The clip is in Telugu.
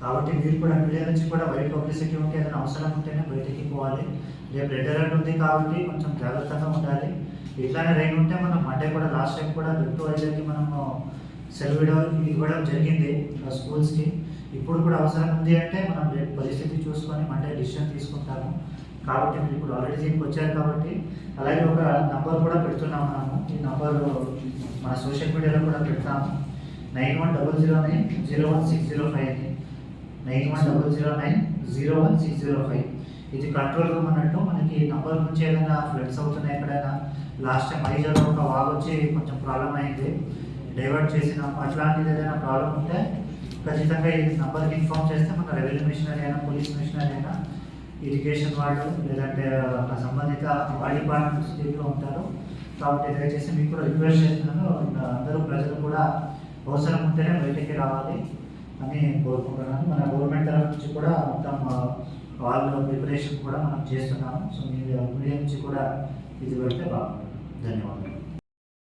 కాబట్టి మీరు కూడా మీడియా నుంచి కూడా బయట పబ్లిసిటీ ఉంటే ఏదైనా అవసరం ఉంటేనే బయటికి పోవాలి. రేపు రెడ్ అలర్ట్ ఉంది కాబట్టి కొంచెం జాగ్రత్తగా ఉండాలి. ఇట్లానే రైన్ ఉంటే మనం మండే కూడా లాస్ట్ టైం కూడా లెఫ్ట్ వైజాగ్కి మనము సెలవు ఇవ్వడం ఇవ్వడం జరిగింది ఆ స్కూల్స్కి ఇప్పుడు కూడా అవసరం ఉంది అంటే మనం రేపు పరిస్థితి చూసుకొని మండే డిసిషన్ తీసుకుంటాము. కాబట్టి మీరు ఇప్పుడు ఆల్రెడీ దీనికి వచ్చారు కాబట్టి అలాగే ఒక నంబర్ కూడా పెడుతున్నాము మనము. ఈ నంబర్ మన సోషల్ మీడియాలో కూడా పెడతాము. Nine one double zero nine zero one six zero five అని. Nine one double zero nine zero one six zero five. ఇది కంట్రోల్ రూమ్ అన్నట్టు మనకి నంబర్ నుంచి ఏదైనా ఫ్లడ్స్ అవుతున్నాయి ఎక్కడైనా. లాస్ట్ టైం ఐజాలో ఒక వాగ్ వచ్చి కొంచెం ప్రాబ్లం అయింది. డైవర్ట్ చేసినాం అట్లాంటిది ఏదైనా ప్రాబ్లం ఉంటే ఖచ్చితంగా ఈ నంబర్కి ఇన్ఫార్మ్ చేస్తే మన రెవెన్యూ మిషనరీ అయినా పోలీస్ మిషనరీ అయినా ఇరిగేషన్ వాళ్ళు లేదంటే ఒక సంబంధిత వాళ్ళ డిపార్ట్మెంట్స్ దీంట్లో ఉంటారు. కాబట్టి దయచేసి మీకు కూడా రిక్వెస్ట్ చేస్తున్నాను అందరూ ప్రజలు కూడా అవసరం ఉంటేనే బయటికి రావాలి. అని కోరుకుంటున్నాను. మన గవర్నమెంట్ తరఫు నుంచి కూడా మొత్తం వాళ్ళ ప్రిపరేషన్ కూడా మనం చేస్తున్నాము. సో మీ మీడియా నుంచి కూడా ఇది పెడితే బాగుంటుంది. ధన్యవాదాలు.